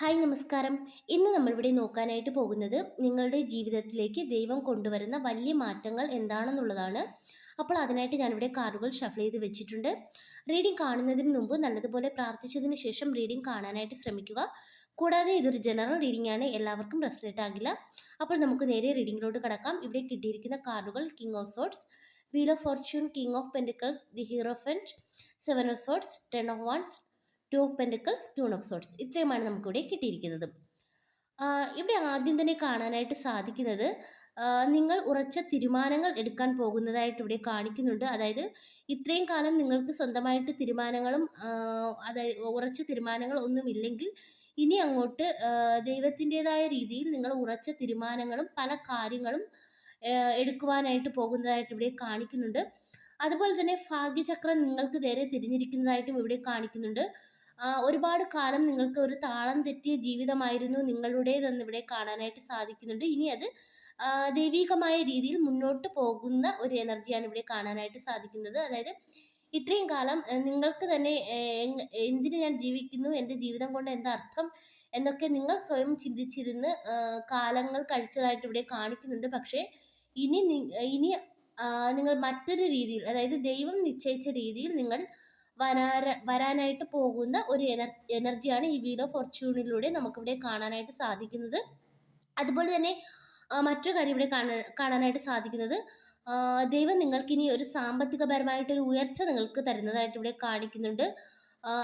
Hi നമസ്കാരം. ഇന്ന് നമ്മളിവിടെ നോക്കാനായിട്ട് പോകുന്നത് നിങ്ങളുടെ ജീവിതത്തിലേക്ക് ദൈവം കൊണ്ടുവരുന്ന വലിയ മാറ്റങ്ങൾ എന്താണെന്നുള്ളതാണ്. അപ്പോൾ അതിനായിട്ട് ഞാനിവിടെ കാർഡുകൾ ഷഫിൾ ചെയ്ത് വെച്ചിട്ടുണ്ട്. റീഡിംഗ് കാണുന്നതിന് മുമ്പ് നല്ലതുപോലെ പ്രാർത്ഥിച്ചതിന് ശേഷം റീഡിംഗ് കാണാനായിട്ട് ശ്രമിക്കുക. കൂടാതെ ഇതൊരു ജനറൽ റീഡിംഗ് ആണ് എല്ലാവർക്കും റെസ്ലേറ്റ് ആകില്ല. അപ്പോൾ നമുക്ക് നേരെ റീഡിങ്ങിലോട്ട് കടക്കാം. ഇവിടെ കിട്ടിയിരിക്കുന്ന കാർഡുകൾ king of swords wheel of fortune king of pentacles the hierophant seven of swords ten of wands two of pentacles two of swords ഇത്രയുമാണ് നമുക്കിവിടെ കിട്ടിയിരിക്കുന്നത്. ഇവിടെ ആദ്യം തന്നെ കാണാനായിട്ട് സാധിക്കുന്നത് നിങ്ങൾ ഉറച്ച തീരുമാനങ്ങൾ എടുക്കാൻ പോകുന്നതായിട്ട് ഇവിടെ കാണിക്കുന്നുണ്ട്. അതായത് ഇത്രയും കാലം നിങ്ങൾക്ക് സ്വന്തമായിട്ട് തീരുമാനങ്ങളും അതായത് ഉറച്ച തീരുമാനങ്ങൾ ഒന്നുമില്ലെങ്കിൽ ഇനി അങ്ങോട്ട് ദൈവത്തിന്റെതായ രീതിയിൽ നിങ്ങൾ ഉറച്ച തീരുമാനങ്ങളും പല കാര്യങ്ങളും എടുക്കുവാനായിട്ട് പോകുന്നതായിട്ട് ഇവിടെ കാണിക്കുന്നുണ്ട്. അതുപോലെ തന്നെ ഭാഗ്യചക്രം നിങ്ങൾക്ക് നേരെ തിരിഞ്ഞിരിക്കുന്നതായിട്ടും ഇവിടെ കാണിക്കുന്നുണ്ട്. ഒരുപാട് കാലം നിങ്ങൾക്ക് ഒരു താളം തെറ്റിയ ജീവിതമായിരുന്നു നിങ്ങളുടേതെന്ന് ഇവിടെ കാണാനായിട്ട് സാധിക്കുന്നുണ്ട്. ഇനി അത് ദൈവികമായ രീതിയിൽ മുന്നോട്ട് പോകുന്ന ഒരു എനർജിയാണ് ഇവിടെ കാണാനായിട്ട് സാധിക്കുന്നത്. അതായത് ഇത്രയും കാലം നിങ്ങൾക്ക് തന്നെ എന്തിനു ഞാൻ ജീവിക്കുന്നു എന്റെ ജീവിതം കൊണ്ട് എന്താ അർത്ഥം എന്നൊക്കെ നിങ്ങൾ സ്വയം ചിന്തിച്ചിരുന്ന് കാലങ്ങൾ കഴിച്ചതായിട്ട് ഇവിടെ കാണിക്കുന്നുണ്ട്. പക്ഷേ ഇനി ഇനി നിങ്ങൾ മറ്റൊരു രീതിയിൽ അതായത് ദൈവം നിശ്ചയിച്ച രീതിയിൽ നിങ്ങൾ വരാര വരാനായിട്ട് പോകുന്ന ഒരു എനർ എനർജിയാണ് ഈ വീൽ ഓഫ് ഫോർച്യൂണിലൂടെ നമുക്കിവിടെ കാണാനായിട്ട് സാധിക്കുന്നത്. അതുപോലെ തന്നെ മറ്റൊരു കാര്യം ഇവിടെ കാണാൻ കാണാനായിട്ട് സാധിക്കുന്നത് ദൈവം നിങ്ങൾക്ക് ഇനി ഒരു സാമ്പത്തികപരമായിട്ടൊരു ഉയർച്ച നിങ്ങൾക്ക് തരുന്നതായിട്ട് ഇവിടെ കാണിക്കുന്നുണ്ട്.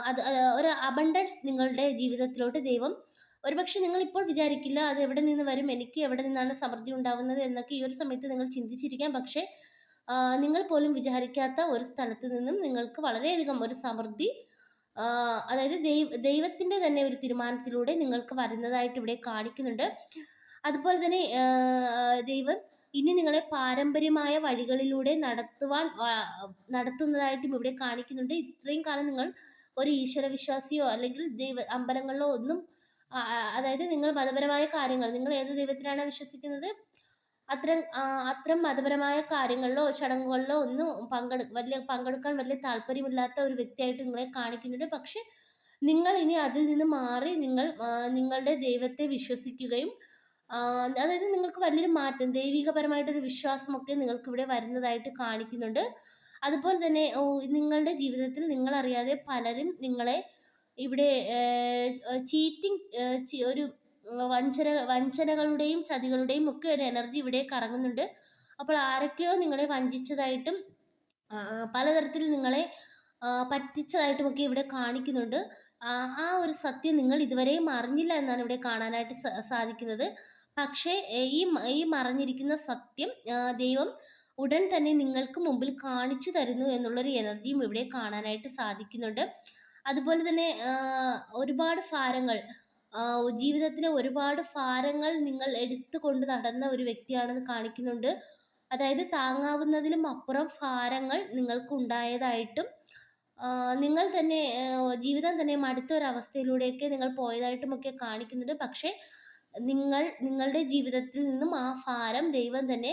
അത് ഒരു അബണ്ടൻസ് നിങ്ങളുടെ ജീവിതത്തിലോട്ട് ദൈവം ഒരുപക്ഷെ നിങ്ങൾ ഇപ്പോൾ വിചാരിക്കില്ല അത് എവിടെ നിന്ന് വരും എനിക്ക് എവിടെ നിന്നാണ് സമൃദ്ധി ഉണ്ടാകുന്നത് എന്നൊക്കെ ഈ ഒരു സമയത്ത് നിങ്ങൾ ചിന്തിച്ചിരിക്കാം. പക്ഷേ നിങ്ങൾ പോലും വിചാരിക്കാത്ത ഒരു സ്ഥലത്ത് നിന്നും നിങ്ങൾക്ക് വളരെയധികം ഒരു സമൃദ്ധി അതായത് ദൈവ ദൈവത്തിന്റെ തന്നെ ഒരു തീരുമാനത്തിലൂടെ നിങ്ങൾക്ക് വരുന്നതായിട്ട് ഇവിടെ കാണിക്കുന്നുണ്ട്. അതുപോലെ തന്നെ ദൈവം ഇനി നിങ്ങളെ പാരമ്പര്യമായ വഴികളിലൂടെ നടത്തുവാൻ നടത്തുന്നതായിട്ടും ഇവിടെ കാണിക്കുന്നുണ്ട്. ഇത്രയും കാലം നിങ്ങൾ ഒരു ഈശ്വരവിശ്വാസിയോ അല്ലെങ്കിൽ ദൈവ അമ്പലങ്ങളിലോ ഒന്നും അതായത് നിങ്ങൾ മതപരമായ കാര്യങ്ങൾ നിങ്ങൾ ഏത് ദൈവത്തിലാണ് വിശ്വസിക്കുന്നത്? അത്തരം അത്തരം മതപരമായ കാര്യങ്ങളിലോ ചടങ്ങുകളിലോ ഒന്നും പങ്കെടു വലിയ പങ്കെടുക്കാൻ വലിയ താല്പര്യമില്ലാത്ത ഒരു വ്യക്തിയായിട്ട് നിങ്ങളെ കാണിക്കുന്നുണ്ട്. പക്ഷെ നിങ്ങൾ ഇനി അതിൽ നിന്ന് മാറി നിങ്ങൾ നിങ്ങളുടെ ദൈവത്തെ വിശ്വസിക്കുകയും അതായത് നിങ്ങൾക്ക് വലിയൊരു മാറ്റം ദൈവികപരമായിട്ടൊരു വിശ്വാസമൊക്കെ നിങ്ങൾക്ക് ഇവിടെ വരുന്നതായിട്ട് കാണിക്കുന്നുണ്ട്. അതുപോലെ തന്നെ നിങ്ങളുടെ ജീവിതത്തിൽ നിങ്ങളറിയാതെ പലരും നിങ്ങളെ ഇവിടെ ചീറ്റിംഗ് ഒരു വഞ്ചന വഞ്ചനകളുടെയും ചതികളുടെയും ഒക്കെ ഒരു എനർജി ഇവിടെ കറങ്ങുന്നുണ്ട്. അപ്പോൾ ആരൊക്കെയോ നിങ്ങളെ വഞ്ചിച്ചതായിട്ടും പലതരത്തിൽ നിങ്ങളെ പറ്റിച്ചതായിട്ടും ഒക്കെ ഇവിടെ കാണിക്കുന്നുണ്ട്. ആ ഒരു സത്യം നിങ്ങൾ ഇതുവരെയും അറിഞ്ഞില്ല എന്നാണ് ഇവിടെ കാണാനായിട്ട് സാധിക്കുന്നത്. പക്ഷേ ഈ ഈ മറഞ്ഞിരിക്കുന്ന സത്യം ദൈവം ഉടൻ തന്നെ നിങ്ങൾക്ക് മുമ്പിൽ കാണിച്ചു തരുന്നു എന്നുള്ളൊരു എനർജിയും ഇവിടെ കാണാനായിട്ട് സാധിക്കുന്നുണ്ട്. അതുപോലെ തന്നെ ഒരുപാട് ഭാരങ്ങൾ ജീവിതത്തിലെ ഒരുപാട് ഭാരങ്ങൾ നിങ്ങൾ എടുത്തു കൊണ്ട് നടന്ന ഒരു വ്യക്തിയാണെന്ന് കാണിക്കുന്നുണ്ട്. അതായത് താങ്ങാവുന്നതിലും അപ്പുറം ഭാരങ്ങൾ നിങ്ങൾക്ക് ഉണ്ടായതായിട്ടും നിങ്ങൾ തന്നെ ജീവിതം തന്നെ മടുത്ത ഒരവസ്ഥയിലൂടെയൊക്കെ നിങ്ങൾ പോയതായിട്ടുമൊക്കെ കാണിക്കുന്നുണ്ട്. പക്ഷേ നിങ്ങൾ നിങ്ങളുടെ ജീവിതത്തിൽ നിന്നും ആ ഭാരം ദൈവം തന്നെ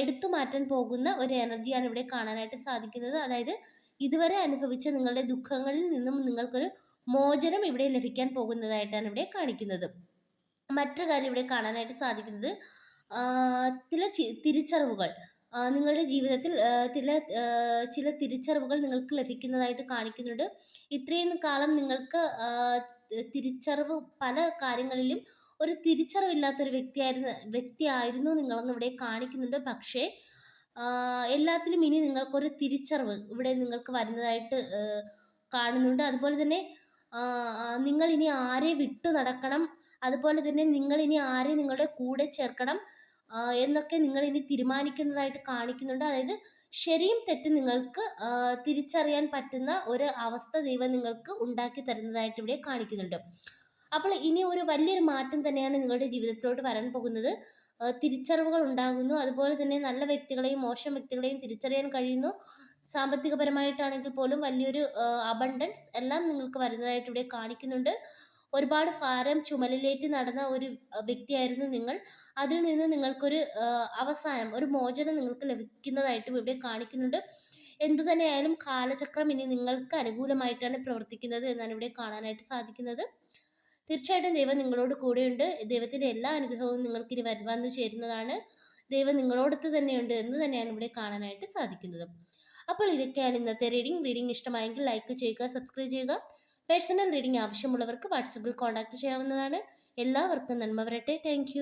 എടുത്തു മാറ്റാൻ പോകുന്ന ഒരു എനർജിയാണ് ഇവിടെ കാണാനായിട്ട് സാധിക്കുന്നത്. അതായത് ഇതുവരെ അനുഭവിച്ച നിങ്ങളുടെ ദുഃഖങ്ങളിൽ നിന്നും നിങ്ങൾക്കൊരു മോചനം ഇവിടെ ലഭിക്കാൻ പോകുന്നതായിട്ടാണ് ഇവിടെ കാണിക്കുന്നത്. മറ്റൊരു കാര്യം ഇവിടെ കാണാനായിട്ട് സാധിക്കുന്നത് ചില തിരിച്ചറിവുകൾ. നിങ്ങളുടെ ജീവിതത്തിൽ ചില ചില തിരിച്ചറിവുകൾ നിങ്ങൾക്ക് ലഭിക്കുന്നതായിട്ട് കാണിക്കുന്നുണ്ട്. ഇത്രയും കാലം നിങ്ങൾക്ക് തിരിച്ചറിവ് പല കാര്യങ്ങളിലും ഒരു തിരിച്ചറിവില്ലാത്തൊരു വ്യക്തിയായിരുന്നു വ്യക്തിയായിരുന്നു നിങ്ങളെന്ന് ഇവിടെ കാണിക്കുന്നുണ്ട്. പക്ഷേ എല്ലാത്തിലും ഇനി നിങ്ങൾക്കൊരു തിരിച്ചറിവ് ഇവിടെ നിങ്ങൾക്ക് വരുന്നതായിട്ട് കാണുന്നുണ്ട്. അതുപോലെ തന്നെ നിങ്ങൾ ഇനി ആരെ വിട്ടു നടക്കണം? അതുപോലെ തന്നെ നിങ്ങൾ ഇനി ആരെ നിങ്ങളുടെ കൂടെ ചേർക്കണം? എന്നൊക്കെ നിങ്ങൾ ഇനി തീരുമാനിക്കുന്നതായിട്ട് കാണിക്കുന്നുണ്ട്. അതായത് ശരിയും തെറ്റും നിങ്ങൾക്ക് തിരിച്ചറിയാൻ പറ്റുന്ന ഒരു അവസ്ഥ ദൈവം നിങ്ങൾക്ക് ഉണ്ടാക്കി തരുന്നതായിട്ട് ഇവിടെ കാണിക്കുന്നുണ്ട്. അപ്പോൾ ഇനി ഒരു വലിയൊരു മാറ്റം തന്നെയാണ് നിങ്ങളുടെ ജീവിതത്തിലോട്ട് വരാൻ പോകുന്നത്. തിരിച്ചറിവുകൾ ഉണ്ടാകുന്നു. അതുപോലെ തന്നെ നല്ല വ്യക്തികളെയും മോശം വ്യക്തികളെയും തിരിച്ചറിയാൻ കഴിയുന്നു. സാമ്പത്തികപരമായിട്ടാണെങ്കിൽ പോലും വലിയൊരു അബണ്ടൻസ് എല്ലാം നിങ്ങൾക്ക് വരുന്നതായിട്ട് ഇവിടെ കാണിക്കുന്നുണ്ട്. ഒരുപാട് ഭാരം ചുമലിലേറ്റ് നടന്ന ഒരു വ്യക്തിയായിരുന്നു നിങ്ങൾ. അതിൽ നിന്ന് നിങ്ങൾക്കൊരു അവസാനം ഒരു മോചനം നിങ്ങൾക്ക് ലഭിക്കുന്നതായിട്ടും ഇവിടെ കാണിക്കുന്നുണ്ട്. എന്തു തന്നെയായാലും കാലചക്രം ഇനി നിങ്ങൾക്ക് അനുകൂലമായിട്ടാണ് പ്രവർത്തിക്കുന്നത് എന്നാണ് ഇവിടെ കാണാനായിട്ട് സാധിക്കുന്നത്. തീർച്ചയായിട്ടും ദൈവം നിങ്ങളോട് കൂടെയുണ്ട്. ദൈവത്തിന്റെ എല്ലാ അനുഗ്രഹവും വരുവാന്ന് വന്നു ചേരുന്നതാണ്. ദൈവം നിങ്ങളോടൊത്ത് തന്നെയുണ്ട് എന്ന് തന്നെയാണ് ഇവിടെ കാണാനായിട്ട് സാധിക്കുന്നത്. അപ്പോൾ ഇതൊക്കെയാണ് ഇന്നത്തെ റീഡിംഗ് റീഡിംഗ് ഇഷ്ടമായെങ്കിൽ ലൈക്ക് ചെയ്യുക സബ്സ്ക്രൈബ് ചെയ്യുക. പേഴ്സണൽ റീഡിംഗ് ആവശ്യമുള്ളവർക്ക് വാട്സപ്പിൽ കോൺടാക്ട് ചെയ്യാവുന്നതാണ്. എല്ലാവർക്കും നന്മ വരട്ടെ. താങ്ക്